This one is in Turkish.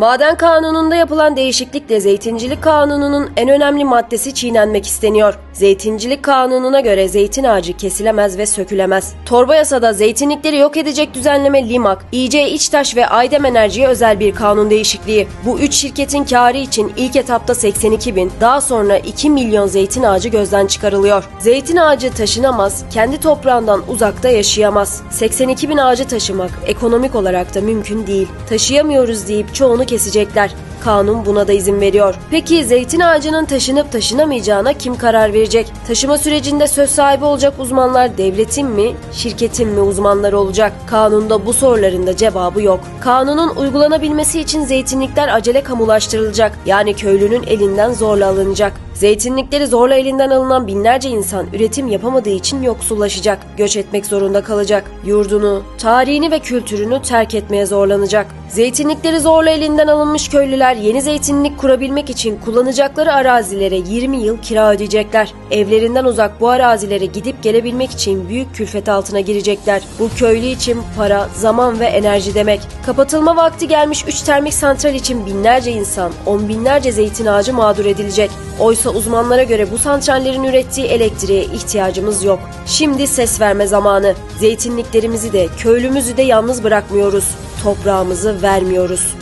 Maden kanununda yapılan değişiklikle zeytincilik kanununun en önemli maddesi çiğnenmek isteniyor. Zeytincilik kanununa göre zeytin ağacı kesilemez ve sökülemez. Torba yasada zeytinlikleri yok edecek düzenleme Limak, İC İçtaş ve Aydem Enerji'ye özel bir kanun değişikliği. Bu üç şirketin karı için ilk etapta 82 bin, daha sonra 2 milyon zeytin ağacı gözden çıkarılıyor. Zeytin ağacı taşınamaz, kendi toprağından uzakta yaşayamaz. 82 bin ağacı taşımak ekonomik olarak da mümkün değil. Taşıyamıyoruz deyip çoğunu kesecekler. Kanun buna da izin veriyor. Peki zeytin ağacının taşınıp taşınamayacağına kim karar verecek? Taşıma sürecinde söz sahibi olacak uzmanlar devletin mi, şirketin mi uzmanları olacak? Kanunda bu soruların da cevabı yok. Kanunun uygulanabilmesi için zeytinlikler acele kamulaştırılacak. Yani köylünün elinden zorla alınacak. Zeytinlikleri zorla elinden alınan binlerce insan üretim yapamadığı için yoksullaşacak, göç etmek zorunda kalacak. Yurdunu, tarihini ve kültürünü terk etmeye zorlanacak. Zeytinlikleri zorla elinden alınmış köylüler yeni zeytinlik kurabilmek için kullanacakları arazilere 20 yıl kira ödeyecekler. Evlerinden uzak bu arazilere gidip gelebilmek için büyük külfet altına girecekler. Bu köylü için para, zaman ve enerji demek. Kapatılma vakti gelmiş 3 termik santral için binlerce insan, on binlerce zeytin ağacı mağdur edilecek. Oysa uzmanlara göre bu santrallerin ürettiği elektriğe ihtiyacımız yok. Şimdi ses verme zamanı. Zeytinliklerimizi de köylümüzü de yalnız bırakmıyoruz. Toprağımızı vermiyoruz.